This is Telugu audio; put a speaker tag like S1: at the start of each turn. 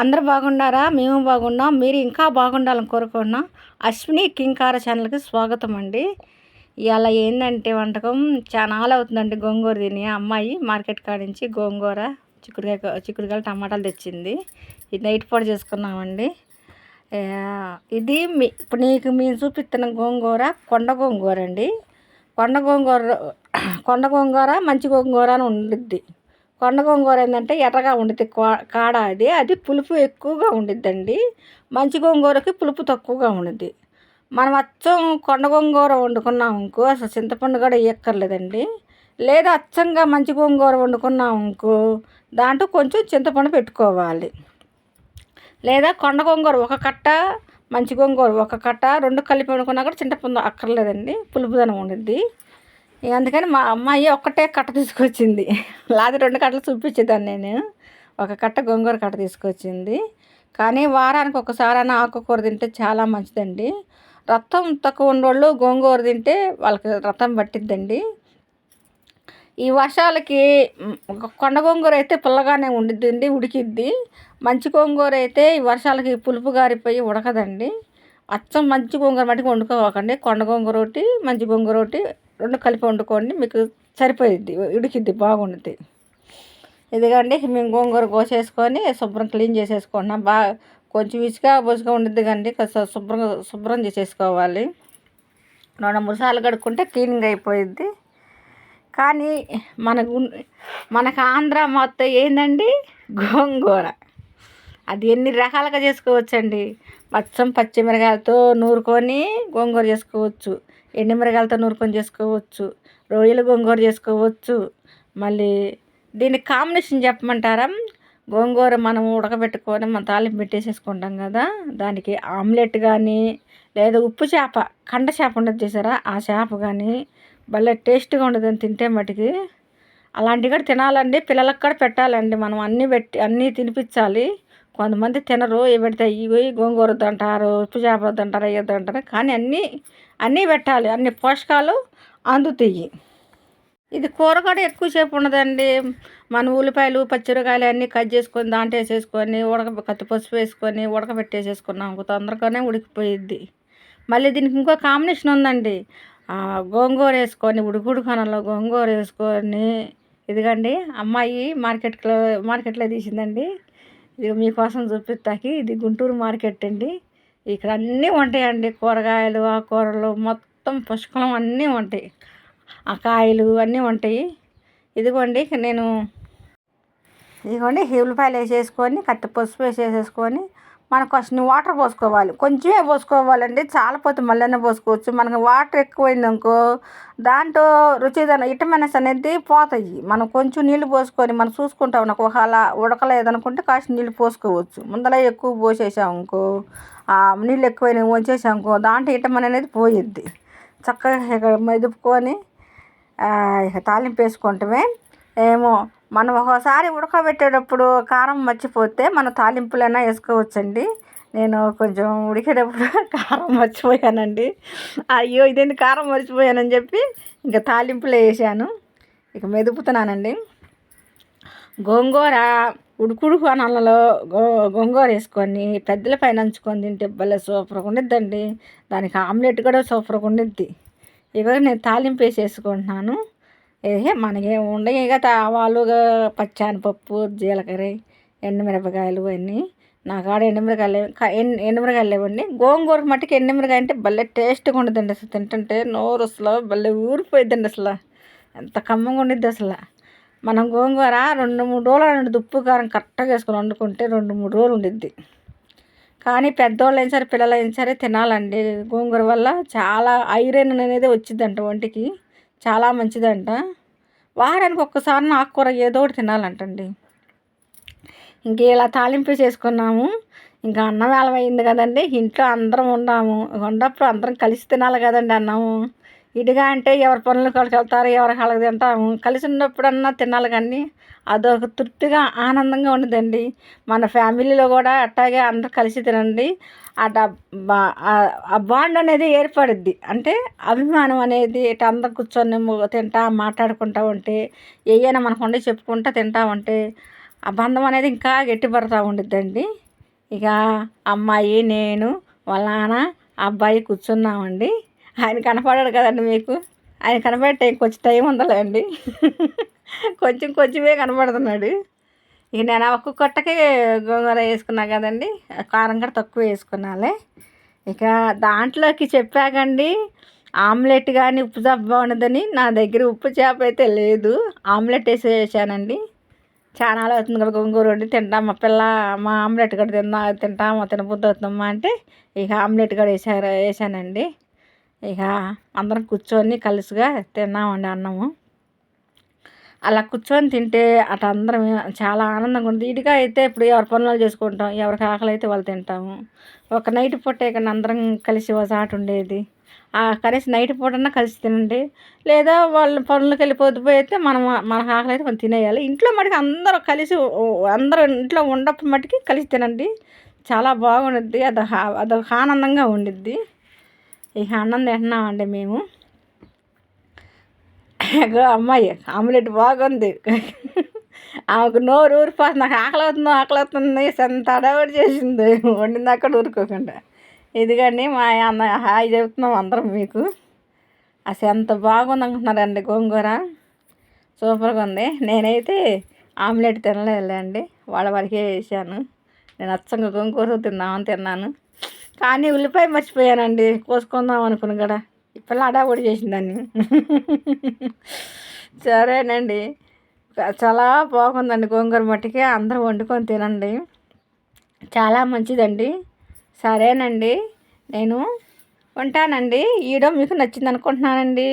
S1: అందరు బాగున్నారా? మేము బాగున్నాం. మీరు ఇంకా బాగుండాలని కోరుకున్నాం అశ్విని కింకార ఛానల్కి స్వాగతం అండి. ఇవాళ ఏంటంటే వంటకం? చాలా అవుతుందండి గోంగూర తిని. అమ్మాయి మార్కెట్ కాడ నుంచి గోంగూర చిక్కుడుకాయ చిక్కుడుకాయలు టమాటాలు తెచ్చింది. ఇది నైట్ పొడి చేసుకున్నామండి. ఇది మీ ఇప్పుడు నీకు మేము చూపిస్తున్న గోంగూర కొండ గోంగూర అండి. కొండ గోంగూర కొండ గోంగూర మంచి గోంగూర అని ఉండిద్ది. కొండ గోంగూర ఏంటంటే ఎర్రగా ఉండిద్ది కాడ అది అది పులుపు ఎక్కువగా ఉండిద్దండి. మంచి గోంగూరకి పులుపు తక్కువగా ఉండిద్ది. మనం అచ్చం కొండ గోంగూర వండుకున్నాం అసలు చింతపండు కూడా ఎక్కర్లేదండి లేదా అచ్చంగా మంచి గోంగూర వండుకున్నాం అనుకో దాంట్లో కొంచెం చింతపండు పెట్టుకోవాలి. లేదా కొండ గోంగూర ఒక కట్ట మంచి గోంగూర ఒక కట్ట రెండు కలిపి వండుకున్నా కూడా చింతపండు అక్కర్లేదండి. పులుపుదనం ఉండిద్ది. అందుకని మా అమ్మాయి ఒక్కటే కట్ట తీసుకొచ్చింది. లాది రెండు కట్టలు చూపించేదాన్ని నేను. ఒక కట్ట గోంగూర కట్ట తీసుకొచ్చింది. కానీ వారానికి ఒకసారైనా ఆకుకూర తింటే చాలా మంచిదండి. రక్తం తక్కువ ఉన్నోళ్ళు గోంగూర తింటే వాళ్ళకి రక్తం పట్టిద్దండి. ఈ వర్షాలకి కొండ గోంగూర అయితే పుల్లగానే ఉండిద్దండి ఉడికిద్ది. మంచి గోంగూర అయితే ఈ వర్షాలకి పులుపు గారిపోయి ఉడకదండి. అచ్చం మంచి గోంగూర మటుకు వండుకోవాకండి. కొండ గోంగూర ఒకటి మంచి గోంగూర ఒకటి రెండు కలిపి వండుకోండి మీకు సరిపోయిద్ది ఉడికిద్ది బాగుండుద్ది. ఇదిగండి మేము గోంగూర కోసేసుకొని శుభ్రం క్లీన్ చేసేసుకుంటున్నాం. బాగా కొంచెం ఇసుక బొసుగా ఉండిద్ది కండి శుభ్రం శుభ్రం చేసేసుకోవాలి. రెండు మూడు సార్లు కడుక్కుంటే క్లీనింగ్ అయిపోయిద్ది. కానీ మనకు మనకు ఆంధ్ర మొత్తం ఏందండి? గోంగూర. అది ఎన్ని రకాలుగా చేసుకోవచ్చండి? పచ్చం పచ్చిమిరకాయలతో నూరుకొని గోంగూర చేసుకోవచ్చు. ఎండుమిరకాయలతో నూరుకొని చేసుకోవచ్చు రొయ్యలు గోంగూర చేసుకోవచ్చు మళ్ళీ దీనికి కాంబినేషన్ చెప్పమంటారా? గోంగూర మనం ఉడకబెట్టుకొని మనం తాలింపు పెట్టేసేసుకుంటాం కదా దానికి ఆమ్లెట్ కానీ లేదా ఉప్పు చేప కండ చేప ఉండదు చేసారా? ఆ చేప కానీ భలే టేస్ట్గా ఉండదని తింటే మటుకి అలాంటివి కూడా తినాలండి. పిల్లలకు కూడా పెట్టాలండి. మనం అన్నీ పెట్టి అన్నీ తినిపించాలి. కొంతమంది తినరు పెడితే ఇవి గోంగూర తింటారు ఉప్పు చేపలు తింటారు వద్దంటారు అంటారు కానీ అన్నీ అన్నీ పెట్టాలి. అన్ని పోషకాలు అందుతాయి. ఇది కూర కూడా ఎక్కువసేపు ఉండదండి. మన ఉల్లిపాయలు పచ్చిరకాయలు అన్నీ కట్ చేసుకొని దాంట్లో వేసేసుకొని ఉడక కత్తి పసుపు వేసుకొని ఉడకబెట్టేసేసుకున్నాం. తొందరగానే ఉడికిపోయిద్ది. మళ్ళీ దీనికి ఇంకో కాంబినేషన్ ఉందండి. గోంగూర వేసుకొని ఉడుకుడుకనలో గోంగూర వేసుకొని ఇదిగండి అమ్మాయి మార్కెట్లో మార్కెట్లో తీసిందండి. ఇది మీకోసం చూపిస్తాకి. ఇది గుంటూరు మార్కెట్ అండి. ఇక్కడ అన్నీ ఉంటాయండి. కూరగాయలు ఆకుకూరలు మొత్తం పుష్కలం అన్నీ ఉంటాయి. ఆ కాయలు అన్నీ ఉంటాయి. ఇదిగోండి నేను ఇదిగోండి ఉల్లిపాయలు వేసేసుకొని కత్తి పసుపు వేసేసుకొని మనం కొంచెం వాటర్ పోసుకోవాలి. కొంచెమే పోసుకోవాలండి. చాలా పోతే మళ్ళీ పోసుకోవచ్చు. మనకు వాటర్ ఎక్కువైందనుకో దాంట్లో రుచిదన విటమిన్స్ అనేది పోతాయి. మనం కొంచెం నీళ్ళు పోసుకొని మనం చూసుకుంటాం నాకు ఒకవేళ ఉడకలేదనుకుంటే కాసిన నీళ్ళు పోసుకోవచ్చు. ముందర ఎక్కువ పోసేసామనుకో నీళ్ళు ఎక్కువైనా వంచేసాం దాంట్లో విటమిన్ అనేది పోయిద్ది. చక్కగా మెదుపుకొని ఇక తాలింపు వేసుకుంటమే. ఏమో మనం ఒకసారి ఉడకబెట్టేటప్పుడు కారం మర్చిపోతే మన తాలింపులైనా వేసుకోవచ్చండి. నేను కొంచెం ఉడికేటప్పుడు కారం మర్చిపోయానండి. అయ్యో ఇదేంటి కారం మర్చిపోయానని చెప్పి ఇంకా తాలింపులో వేసాను. ఇక మెదుపుతున్నానండి. గోంగూర ఉడుకుడుకు అన్నంలో గో గోంగూర వేసుకొని పెద్దల పైన నంచుకొని తింటే భలే సూపర్గా ఉండిద్దండి. దానికి ఆమ్లెట్ కూడా సూపర్గా ఉండిద్ది. ఇక నేను తాలింపు వేసేసుకుంటున్నాను మనకి ఉండవు ఇక ఆవాలు పచ్చానపప్పు జీలకర్ర ఎండుమిరపకాయలు అన్నీ నాకు ఆడ ఎండుమిరకాయలు ఎండుమిరకాయలు లేవండి. గోంగూర మట్టికి ఎండుమిరకాయ అంటే భలే టేస్ట్గా ఉండదండి అసలు. తింటుంటే నోరు అసలు భలే ఊరిపోయిద్దండి అసలు. ఎంత కమ్మగా ఉండిద్ది అసలు. మనం గోంగూర రెండు మూడు రోజులు రెండు ఉప్పు కారం కరెక్ట్గా వేసుకొని వండుకుంటే రెండు మూడు రోజులు ఉండిద్ది. కానీ పెద్దవాళ్ళు అయిన సరే పిల్లలు అయిన సరే తినాలండి. గోంగూర వల్ల చాలా ఐరన్ అనేది వచ్చిందంట ఒంటికి. చాలా మంచిదంట. వారానికి ఒక్కసారి ఆకుకూర ఏదో ఒకటి తినాలంటండి. ఇంక ఇలా తాలింపు చేసుకున్నాము. ఇంకా అన్నం వేలమైంది అయింది కదండి. ఇంట్లో అందరం ఉన్నాము. ఉన్నప్పుడు అందరం కలిసి తినాలి కదండి అన్నము. ఇడిగా అంటే ఎవరి పనులు కలిసి వెళ్తారు ఎవరి కలగ తింటాము. కలిసి ఉన్నప్పుడన్నా తినాలి కానీ అదొక తృప్తిగా ఆనందంగా ఉండదండి. మన ఫ్యామిలీలో కూడా అట్టాగే అందరు కలిసి తినండి. ఆ బాండ్ అనేది ఏర్పడుద్ది. అంటే అభిమానం అనేది ఇటు అందరు కూర్చొని తింటా మాట్లాడుకుంటా ఉంటే ఏయైనా మనకు ఉండి చెప్పుకుంటా తింటా ఉంటే ఆ బంధం అనేది ఇంకా గట్టిపడతా ఉండిద్దండి. ఇక అమ్మాయి నేను వాళ్ళ నాన్న అబ్బాయి కూర్చున్నామండి. ఆయన కనపడాడు కదండి మీకు? ఆయన కనపడే కొంచెం టైం ఉందలేండి కొంచెం కొంచెమే కనపడుతున్నాడు. ఇక నేను ఒక్క కొట్టకే గోంగూర వేసుకున్నా కదండి. కారం కూడా తక్కువ వేసుకున్నాలే. ఇక దాంట్లోకి చెప్పాకండి ఆమ్లెట్ కానీ ఉప్పు చేప బాగుండదని నా దగ్గర ఉప్పు చేప అయితే లేదు. ఆమ్లెట్ వేసి వేసానండి చాలా అవుతుంది కదా గోంగూర వండి తింటాం మా పిల్ల మా ఆమ్లెట్ కూడా తిందా తింటామా తినబుద్ధి అవుతుందమ్మా అంటే ఇక ఆమ్లెట్ కూడా వేసారు వేసానండి. ఇక అందరం కూర్చొని కలిసిగా తిన్నామండి అన్నము. అలా కూర్చొని తింటే అటు అందరం చాలా ఆనందంగా ఉంది ఇటుగా అయితే ఇప్పుడు ఎవరి పనులు చేసుకుంటాం ఎవరికి ఆకలి అయితే వాళ్ళు తింటాము. ఒక నైట్ పూట ఇక్కడ అందరం కలిసి ఒకసాట చాటు ఉండేది. కనీసం నైట్ పూటన్నా కలిసి తినండి. లేదా వాళ్ళ పనులకు వెళ్ళి పొద్దుపోయితే మనం మనకు ఆకలి అయితే మనం తినేయాలి. ఇంట్లో మటుకు అందరూ కలిసి అందరూ ఇంట్లో ఉండప్పుడు మటుకి కలిసి తినండి. చాలా బాగుండిద్ది. అది అదొక ఆనందంగా ఉండిద్ది. ఇక అన్నం తింటున్నామండి మేము. అమ్మాయి ఆమ్లెట్ బాగుంది. ఆమెకు నోరు ఊరిపోతుంది నాకు ఆకలి అవుతుంది ఆకలి అవుతుంది ఎంత అడవాడు చేసింది. వండింది అక్కడ ఊరుకోకుండా. ఇదిగండి మా అన్న హాయ్ చెబుతున్నాం అందరం మీకు. అసలు ఎంత బాగుంది అనుకుంటున్నారండి గోంగూర. సూపర్గా ఉంది. నేనైతే ఆమ్లెట్ తినలేదులేండి వాళ్ళ వరకే వేసాను. నేను అచ్చంగా గోంగూర తిన్నామని తిన్నాను. కానీ ఉల్లిపాయ మర్చిపోయానండి. కోసుకుందాం అనుకుని కూడా. ఇప్పుడు అడా కూడా చేసిందాన్ని సరేనండి. చాలా బాగుందండి గోంగూర మట్టికి. అందరూ వండుకొని తినండి. చాలా మంచిదండి. సరేనండి. నేను ఉంటానండి. ఈడో మీకు నచ్చింది అనుకుంటున్నానండి.